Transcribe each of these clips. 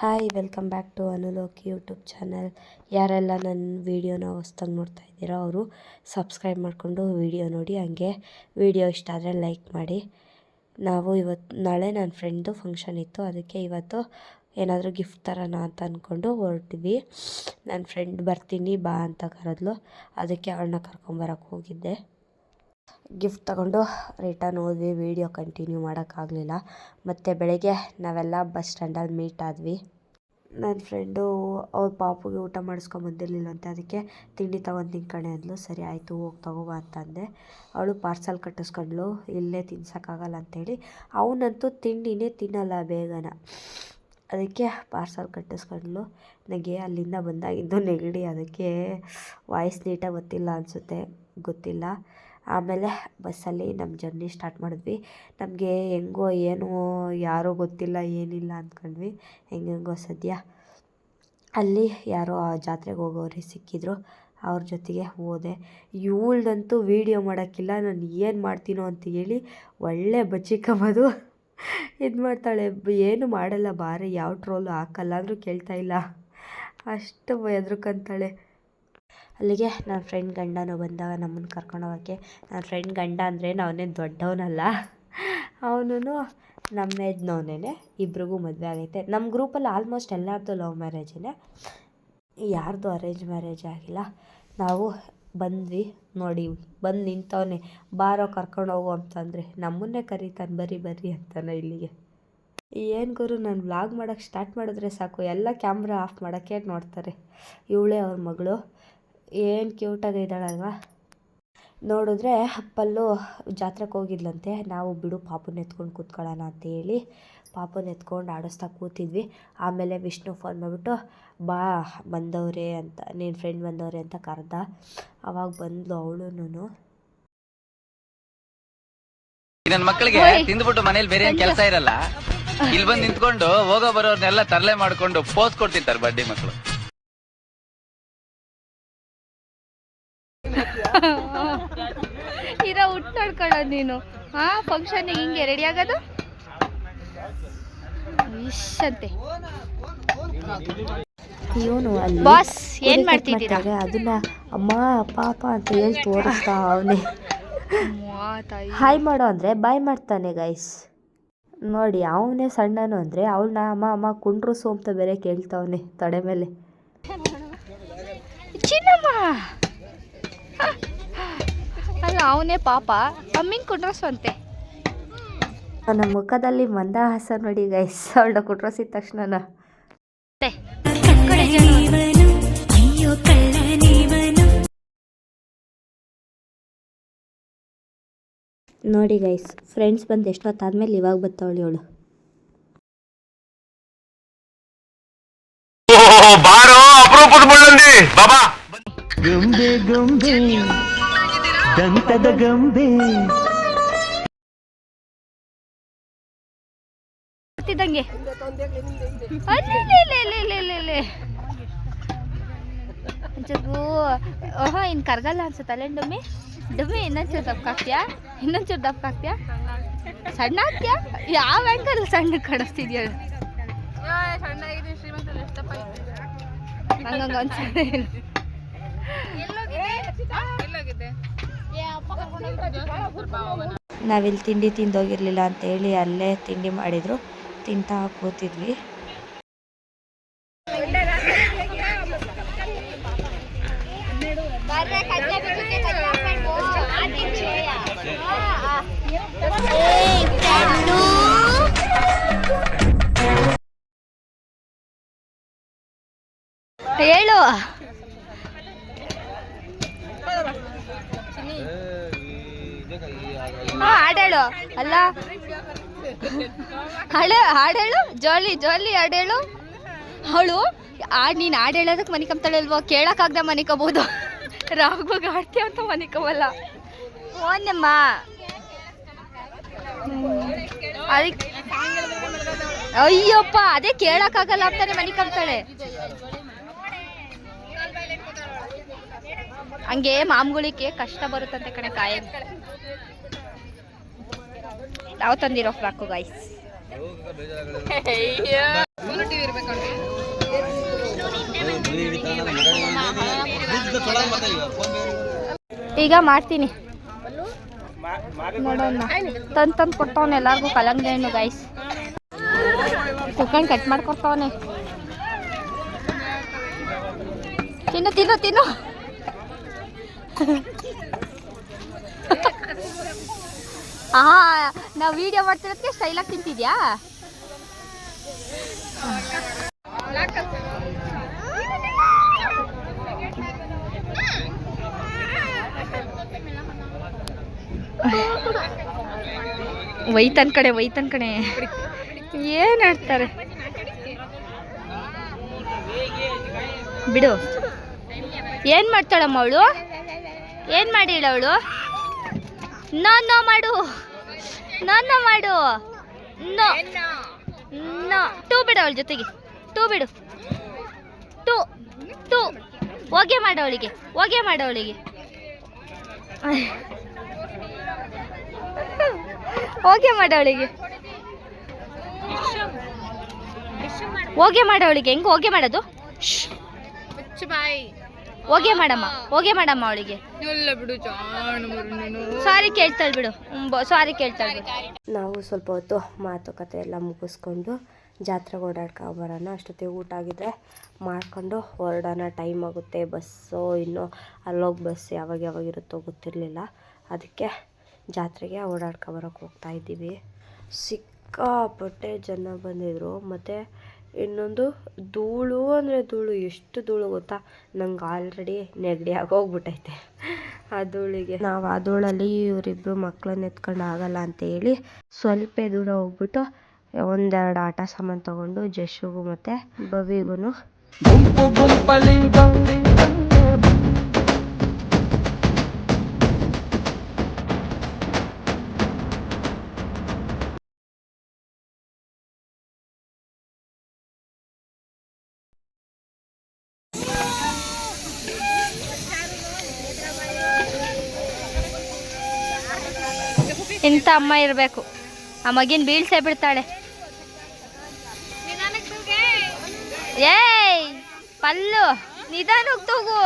Hi, welcome back to Anulok YouTube channel. ಯಾರೆಲ್ಲ ನನ್ನ ವೀಡಿಯೋನ ಹೊಸ್ದಾಗಿ ನೋಡ್ತಾ ಇದ್ದೀರೋ ಅವರು ಸಬ್ಸ್ಕ್ರೈಬ್ ಮಾಡಿಕೊಂಡು ವೀಡಿಯೋ ನೋಡಿ, ಹಂಗೆ ವೀಡಿಯೋ ಇಷ್ಟ ಆದರೆ ಲೈಕ್ ಮಾಡಿ. ನಾವು ಇವತ್ತು ನಾಳೆ ನನ್ನ ಫ್ರೆಂಡ್ದು ಫಂಕ್ಷನ್ ಇತ್ತು, ಅದಕ್ಕೆ ಇವತ್ತು ಏನಾದರೂ ಗಿಫ್ಟ್ ತರೋಣ ಅಂತ ಅಂದ್ಕೊಂಡು ಹೊರಟಿದ್ವಿ ನನ್ನ ಫ್ರೆಂಡ್ ಬರ್ತೀನಿ ಬಾ ಅಂತ ಕರೆದ್ಲು, ಅದಕ್ಕೆ ಅವಳನ್ನ ಕರ್ಕೊಂಬರಕ್ಕೆ ಹೋಗಿದ್ದೆ. ಗಿಫ್ಟ್ ತಗೊಂಡು ರಿಟರ್ನ್ ಹೋದ್ವಿ ವೀಡಿಯೋ ಕಂಟಿನ್ಯೂ ಮಾಡೋಕ್ಕಾಗಲಿಲ್ಲ. ಮತ್ತು ಬೆಳಗ್ಗೆ ನಾವೆಲ್ಲ ಬಸ್ ಸ್ಟ್ಯಾಂಡಲ್ಲಿ ಮೀಟ್ ಆದ್ವಿ. ನನ್ನ ಫ್ರೆಂಡು ಅವ್ರ ಪಾಪುಗೆ ಊಟ ಮಾಡಿಸ್ಕೊಂಬಂದಿರಲಿಲ್ಲಂತೆ ಅದಕ್ಕೆ ತಿಂಡಿ ತಗೊಂಡು ತಿನ್ಕಣೆ ಅಂದ್ಲು. ಸರಿ ಆಯಿತು, ಹೋಗಿ ತಗೋಬಾ ಅಂತಂದೆ ಅವಳು ಪಾರ್ಸಲ್ ಕಟ್ಟಿಸ್ಕೊಂಡ್ಲು ಇಲ್ಲೇ ತಿನ್ಸೋಕ್ಕಾಗಲ್ಲ ಅಂಥೇಳಿ ಅವನಂತೂ ತಿಂಡಿನೇ ತಿನ್ನಲ್ಲ ಬೇಗನ. ಅದಕ್ಕೆ ಪಾರ್ಸಲ್ ಕಟ್ಟಿಸ್ಕೊಂಡ್ಲು ನನಗೆ ಅಲ್ಲಿಂದ ಬಂದಾಗಿದ್ದು ನೆಗಡಿ. ಅದಕ್ಕೆ ವಾಯ್ಸ್ ನೀಟಾಗಿ ಗೊತ್ತಿಲ್ಲ ಅನಿಸುತ್ತೆ. ಗೊತ್ತಿಲ್ಲ. ಆಮೇಲೆ ಬಸ್ಸಲ್ಲಿ ನಮ್ಮ ಜರ್ನಿ ಸ್ಟಾರ್ಟ್ ಮಾಡಿದ್ವಿ. ನಮಗೆ ಹೆಂಗೋ ಏನೋ ಯಾರೋ ಗೊತ್ತಿಲ್ಲ, ಏನಿಲ್ಲ ಅಂದ್ಕೊಂಡ್ವಿ. ಹೆಂಗೆಂಗೋ ಸದ್ಯ. ಅಲ್ಲಿ ಯಾರೋ ಆ ಜಾತ್ರೆಗೆ ಹೋಗೋರಿಗೆ ಸಿಕ್ಕಿದ್ರು. ಅವ್ರ ಜೊತೆಗೆ ಹೋದೆ. ಇವಳ್ದಂತೂ ವೀಡಿಯೋ ಮಾಡೋಕ್ಕಿಲ್ಲ. ನಾನು ಏನು ಮಾಡ್ತೀನೋ ಅಂತ ಹೇಳಿ ಒಳ್ಳೆ ಬಚ್ಚಿ ಇದು ಮಾಡ್ತಾಳೆ. ಏನು ಮಾಡಲ್ಲ, ಬಾರೆ ಯಾವ ಟ್ರೋಲು ಹಾಕಲ್ಲ ಅಂದರೂ ಕೇಳ್ತಾ ಇಲ್ಲ. ಅಷ್ಟು ಹೆದ್ರುಕಂತಾಳೆ. ಅಲ್ಲಿಗೆ ನನ್ನ ಫ್ರೆಂಡ್ ಗಂಡನೂ ಬಂದಾಗ ನಮ್ಮನ್ನು ಕರ್ಕೊಂಡು ಹೋಗೋಕ್ಕೆ. ನನ್ನ ಫ್ರೆಂಡ್ ಗಂಡ ಅಂದರೆ ಅವನೇನು ದೊಡ್ಡವನಲ್ಲ. ಅವನು ನಮ್ಮ ಏಜ್ನವನೇ ಇಬ್ರಿಗೂ ಮದುವೆ ಆಗೈತೆ. ನಮ್ಮ ಗ್ರೂಪಲ್ಲಿ ಆಲ್ಮೋಸ್ಟ್ ಎಲ್ಲರದ್ದು ಲವ್ ಮ್ಯಾರೇಜೇ ಯಾರ್ದು ಅರೇಂಜ್ ಮ್ಯಾರೇಜ್ ಆಗಿಲ್ಲ. ನಾವು ಬಂದ್ವಿ, ನೋಡಿ, ಬಂದು ನಿಂತವನೇ, ಬಾರೋ ಕರ್ಕೊಂಡು ಹೋಗು ಅಂತಂದರೆ ನಮ್ಮನ್ನೇ ಕರೀತಾನೆ ಬರ್ರಿ ಬರ್ರಿ ಅಂತಾನೆ ಇಲ್ಲಿಗೆ. ಏನು ಗುರು, ನಾನು ವ್ಲಾಗ್ ಮಾಡೋಕ್ಕೆ ಸ್ಟಾರ್ಟ್ ಮಾಡಿದ್ರೆ ಸಾಕು. ಎಲ್ಲ ಕ್ಯಾಮ್ರಾ ಆಫ್ ಮಾಡೋಕ್ಕೆ ನೋಡ್ತಾರೆ. ಇವಳೇ ಅವ್ರ ಮಗಳು. ಏನು ಕ್ಯೂಟಾಗಿದ್ದಾಳಲ್ವಾ ನೋಡಿದ್ರೆ ಪಲ್ಲು ಜಾತ್ರೆಗೆ ಹೋಗಿದ್ಲಂತೆ. ನಾವು ಬಿಡು ಪಾಪುನ ಎತ್ಕೊಂಡು ಕೂತ್ಕೊಳ್ಳೋಣ ಅಂತ ಹೇಳಿ ಪಾಪುನ ಎತ್ಕೊಂಡು ಆಡಿಸ್ತಾ ಕೂತಿದ್ವಿ. ಆಮೇಲೆ ವಿಷ್ಣು ಫೋನ್ ಮಾಡಿಬಿಟ್ಟು ಬಾ ಬಂದವ್ರೆ ಅಂತ ನಿನ್ನ ಫ್ರೆಂಡ್ ಬಂದವ್ರೆ ಅಂತ ಕರೆದ. ಅವಾಗ ಬಂದ್ಲು ಅವಳು ನನ್ನ ಮಕ್ಕಳಿಗೆ ತಿಂದ್ಬಿಟ್ಟು ಮನೇಲಿ ಬೇರೆ ಏನ್ ಕೆಲಸ ಇರಲ್ಲ? ಇಲ್ಲಿ ಬಂದು ನಿಂತ್ಕೊಂಡು ಹೋಗೋ ಬರೋರ್ನೆಲ್ಲ ತರಲೆ ಮಾಡ್ಕೊಂಡು ಪೋಸ್ ಕೊಡ್ತಿರ್ತಾರೆ ಬಡ್ಡಿ ಮಕ್ಕಳು ಉಟ್ಟು ನೀನು. ಹಾ ಫಂಕ್ಷನ್ ಹಿಂಗೆ ರೆಡಿ ಆಗೋದು? ಇಷ್ಟಂತೆ ಇವನು ಅಲ್ಲಿ ಬಾಸ್ ಏನ್ ಮಾಡ್ತಿದ್ದೀರಾ? ಅದನ್ನ ಅಮ್ಮ ಪಾಪ ಅಂತ ಹೇಳಿ ತೋರಿಸ್ತಾ ಅವನೇ. ಹಾಯ್ ಮಾಡೋ ಅಂದ್ರೆ ಬಾಯ್ ಮಾಡ್ತಾನೆ ಗೈಸ್ ನೋಡಿ ಅವನೇ ಸಣ್ಣನು ಅಂದರೆ ಅವಳನ್ನ ಅಮ್ಮ ಅಮ್ಮ ಕುಂಡ್ರು ಅಂತ ಬೇರೆ ಕೇಳ್ತಾವನೆ ತಡೆ ಮೇಲೆ. ಚಿನ್ನಮ್ಮ! ಅಲ್ಲ ಅವನೇ ಪಾಪ. ಅಮ್ಮಿಂಗ್ ಕುಂಡ್ರಸ್ವಂತೆ. ನನ್ನ ಮುಖದಲ್ಲಿ ಮಂದಹಾಸ ನೋಡಿ ಗೈಸ್ ಅವಳ ಕುಟ್ರಸಿದ ತಕ್ಷಣ ನೋಡಿ ಗೈಸ್ ಫ್ರೆಂಡ್ಸ್ ಬಂದು ಎಷ್ಟೊತ್ತಾದ್ಮೇಲೆ ಇವಾಗ ಬರ್ತಾವಳಿ ಅವಳು ಬಾರೋ ಅಪರೂಪದ ಬಾಬಾ. ಗೊಂಬೆ ಗೊಂಬೆ. ದಂತದ ಗಂಬೆ. ಬರ್ತಿದ್ದಂಗೆ ಒಂಚೂರು ಓಹೋ ಇನ್ನು ಕರ್ಗಲ್ಲ ಅನ್ಸುತ್ತಲ್ಲ ಡಮ್ಮಿ ಡಮ್ಮಿ ಇನ್ನೊಂಚೂರು ದಪ್ಪ ಹಾಕ್ತೀಯಾ ಇನ್ನೊಂಚೂರು ದಪ್ಪ ಹಾಕ್ತೀಯಾ ಸಣ್ಣ ಹಾಕ್ತೀಯಾ ಯಾವ ಆ್ಯಂಕಲ್ ಸಣ್ಣ ಕಾಣಿಸ್ತಿದ್ಯಾ ಒಂದ್ಸರಿ ನಾವಿಲ್ಲಿ ತಿಂಡಿ ತಿಂದೋಗಿರ್ಲಿಲ್ಲ ಅಂತ ಹೇಳಿ ಅಲ್ಲೇ ತಿಂಡಿ ಮಾಡಿದ್ರು. ತಿಂತಾ ಕೂತಿದ್ವಿ. ಹೇಳು. ಹಾಡೇಳು. ಅಲ್ಲ? ಹಾಡ, ಹಾಡೇಳು? ಜೋಲಿ ಜೋಲಿ ಹಾಡೇಳು? ಅವಳು ಹಾಡು ನೀನು ಹಾಡು ಹೇಳೋದಕ್ಕೆ ಮನಿಕಂತಾಳೆ ಅಲ್ವೋ ಕೇಳೋಕ್ಕಾಗ್ದ ಮನಿಕೋಬೋದು? ರಾಘವಾಗ ಹಾಡ್ತೀಯ ಅಂತ ಮನಿಕಬಲ್ಲ ಓನಮ್ಮ ಅದಕ್ಕೆ ಅಯ್ಯಪ್ಪ, ಅದೇ ಕೇಳೋಕ್ಕಾಗಲ್ಲ ಅಂತಾನೆ ಮನಿಕಂತಾಳೆ ಹಂಗೆ ಮಾಮೂಲಿಕೆ ಕಷ್ಟ ಬರುತ್ತಂತೆ ಕಣೆ ಕಾಯ. ನಾವು ತಂದಿರೋ ಫ್ರಾಕು ಗಾಯ್ಸ್ ಈಗ ಮಾಡ್ತೀನಿ. ನೋಡೋಣ. ತಂದು ತಂದು ಕೊಡ್ತಾವನೆ ಎಲ್ಲರಿಗೂ ಕಲಂಗಡಿ ಹಣ್ಣು ಗಾಯ್ಸ್ ಕುಕ್ಕಂಡು ಕಟ್ ಮಾಡ್ಕೊಡ್ತಾವನೆ. ತಿನ್ನು ತಿನ್ನು ತಿನ್ನು. ಹಾ ನಾವು ವಿಡಿಯೋ ಮಾಡ್ತಿರೋದಕ್ಕೆ ಸ್ಟೈಲಾಗಿ ತಿಂತಿದ್ಯಾ? ವೈತನ್ ಕಡೆ ವೈತನ್ ಕಡೆ ಏನ್ ಆಡ್ತಾರೆ ಬಿಡು. ಏನ್ ಮಾಡ್ತಾಳಮ್ಮ ಅವಳು? ಏನ್ ಮಾಡಿಲ್ಲ ಅವಳು? ನೋ ನೋ ಮಾಡು. ನೋ ನೋ ಮಾಡು. ನೋ. ನೋ. ಟೂ ಬಿಡು ಅವಳ ಜೊತೆಗೆ. ಟೂ ಬಿಡು. ಟೂ. ಟೂ. ಹೋಗೆ ಮಾಡವಳಿಗೆ ಹೋಗೆ ಮಾಡವಳಿಗೆ ಹೋಗೆ ಮಾಡವಳಿಗೆ ಹೋಗೆ ಮಾಡವಳಿಗೆ ಹೆಂಗ್ ಹೋಗೆ ಮಾಡೋದು? ಶ್ಶ್. ಹೋಗೆ ಮಾಡಮ್ಮ ಹೋಗೆ ಮಾಡಮ್ಮ ಅವಳಿಗೆ. ಸಾರಿ ಕೇಳ್ತಾಳೆ ಬಿಡು. ಸಾರಿ ಕೇಳ್ತಾಳೆ ನಾವು ಸ್ವಲ್ಪ ಹೊತ್ತು ಮಾತುಕತೆ ಎಲ್ಲ ಮುಗಿಸ್ಕೊಂಡು ಜಾತ್ರೆಗೆ ಓಡಾಡ್ಕೊ ಬರೋಣ. ಅಷ್ಟೊತ್ತಿಗೆ ಊಟ ಆಗಿದ್ರೆ ಮಾಡ್ಕೊಂಡು ಹೊರಡೋಣ. ಟೈಮ್ ಆಗುತ್ತೆ. ಬಸ್ಸು ಇನ್ನೂ ಅಲ್ಲೋಗಿ ಬಸ್ ಯಾವಾಗ ಯಾವಾಗ ಇರುತ್ತೋ ಗೊತ್ತಿರಲಿಲ್ಲ. ಅದಕ್ಕೆ ಜಾತ್ರೆಗೆ ಓಡಾಡ್ಕೊ ಬರೋಕ್ಕೆ ಹೋಗ್ತಾ ಇದ್ದೀವಿ. ಸಿಕ್ಕಾಪಟ್ಟೆ ಜನ ಬಂದಿದ್ರು. ಮತ್ತು ಇನ್ನೊಂದು ಧೂಳು ಅಂದರೆ ಧೂಳು ಎಷ್ಟು ಧೂಳು ಗೊತ್ತಾ? ನಂಗೆ ಆಲ್ರೆಡಿ ನೆಗಡಿ ಆಗೋಗ್ಬಿಟ್ಟೈತೆ. ಆ ಧೂಳಿಗೆ. ನಾವು ಆ ಧೂಳಲ್ಲಿ ಇವರಿಬ್ಬರು ಮಕ್ಕಳನ್ನ ಎತ್ಕೊಂಡು ಆಗಲ್ಲ ಅಂತ ಹೇಳಿ ಸ್ವಲ್ಪ ದೂರ ಹೋಗ್ಬಿಟ್ಟು ಒಂದೆರಡು ಆಟ ಸಾಮಾನು ತೊಗೊಂಡು ಜಶುಗೂ ಮತ್ತು ಬವಿಗೂ ಇಂಥ ಅಮ್ಮ ಇರಬೇಕು. ಆ ಮಗಿನ ಬೀಳ್ಸೇ ಬಿಡ್ತಾಳೆ. ಏಯ್, ಪಲ್ಲು, ನಿಧಾನಕ್ಕೆ ತೂಗು.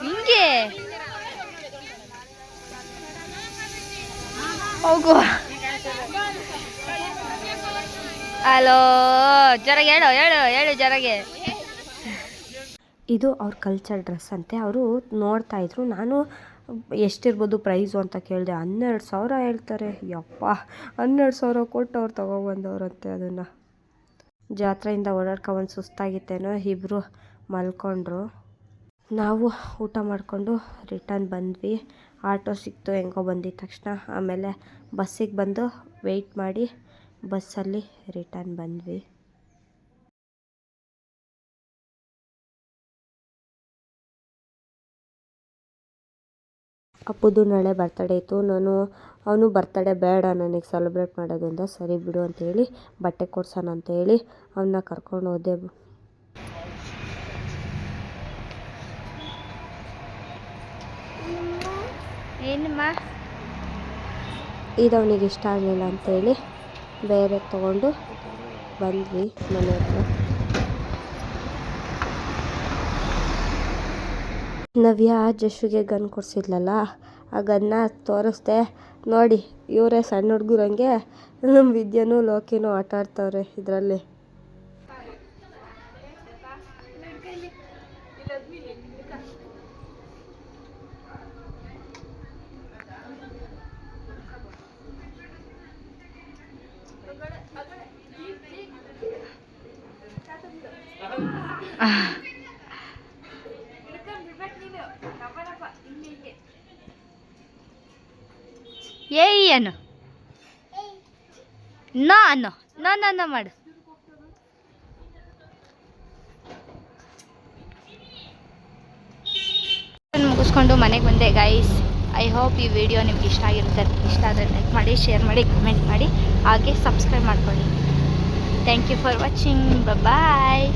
ಹಿಂಗೆ. ಹೋಗು. ಅಲೋ ಜರಗೆ ಹೇಳು ಹೇಳು ಹೇಳು ಜರಗೆ. ಇದು ಅವ್ರ ಕಲ್ಚರ್ ಡ್ರೆಸ್ ಅಂತೆ. ಅವರು ನೋಡ್ತಾ ಇದ್ರು. ನಾನು ಎಷ್ಟಿರ್ಬೋದು ಪ್ರೈಸು ಅಂತ ಕೇಳಿದೆ. ಹನ್ನೆರಡು ಸಾವಿರ ಹೇಳ್ತಾರೆ. ಯಪ್ಪ, ಹನ್ನೆರಡು ಸಾವಿರ ಕೊಟ್ಟು ಅವ್ರು ತೊಗೊಬಂದವ್ರಂತೆ ಅದನ್ನು. ಜಾತ್ರೆಯಿಂದ ಓಡಾಡ್ಕೊ ಒಂದು ಸುಸ್ತಾಗಿತ್ತೇನೋ ಇಬ್ಬರು ಮಲ್ಕೊಂಡ್ರು. ನಾವು ಊಟ ಮಾಡಿಕೊಂಡು ರಿಟರ್ನ್ ಬಂದ್ವಿ. ಆಟೋ ಸಿಕ್ತು, ಹೆಂಗೋ ಬಂದಿದ ತಕ್ಷಣ. ಆಮೇಲೆ ಬಸ್ಸಿಗೆ ಬಂದು ವೆಯ್ಟ್ ಮಾಡಿ ಬಸ್ಸಲ್ಲಿ ರಿಟರ್ನ್ ಬಂದ್ವಿ. ಅಪ್ಪುದು ನಾಳೆ ಬರ್ತಡೇ ಇತ್ತು. ನಾನು ಅವನು ಬರ್ತಡೇ ಬೇಡ ನನಗೆ ಸೆಲೆಬ್ರೇಟ್ ಮಾಡೋದು ಅಂತ ಸರಿ ಬಿಡು ಅಂತೇಳಿ ಬಟ್ಟೆ ಕೊಡ್ಸೋಣ ಅಂತ ಹೇಳಿ ಅವನ್ನ ಕರ್ಕೊಂಡು ಹೋದೆ. ಇದು ಅವನಿಗೆ ಇಷ್ಟ ಆಗಲಿಲ್ಲ ಅಂತೇಳಿ ಬೇರೆ ತೊಗೊಂಡು ಬಂದ್ವಿ ಮನೆ ಹತ್ರ. ನವ್ಯ ಜಶುಗೆ ಗನ್ ಕೊಡ್ಸಿದ್ಲಲ್ಲ, ಆ ಗನ್ನ ತೋರಿಸ್ದೆ, ನೋಡಿ, ಇವರೇ ಸಣ್ಣ ಹುಡುಗರಂಗೆ ನಮ್ಮ ವಿದ್ಯನೂ ಲೋಕಿನೂ ಆಟ ಆಡ್ತಾವ್ರೆ ಇದರಲ್ಲಿ. ಏಯ್ ಅನ್ನು ನೋ ಅನ್ನು. ನೋ ಮಾಡು. ಮುಗಿಸ್ಕೊಂಡು ಮನೆಗೆ ಬಂದೆ ಗೈಸ್ ಐ ಹೋಪ್ ಈ ವಿಡಿಯೋ ನಿಮ್ಗೆ ಇಷ್ಟ ಆಗಿರುತ್ತೆ. ಇಷ್ಟ ಆದರೆ ಲೈಕ್ ಮಾಡಿ ಶೇರ್ ಮಾಡಿ ಕಮೆಂಟ್ ಮಾಡಿ, ಹಾಗೆ ಸಬ್ಸ್ಕ್ರೈಬ್ ಮಾಡ್ಕೊಳ್ಳಿ. Thank you for watching bye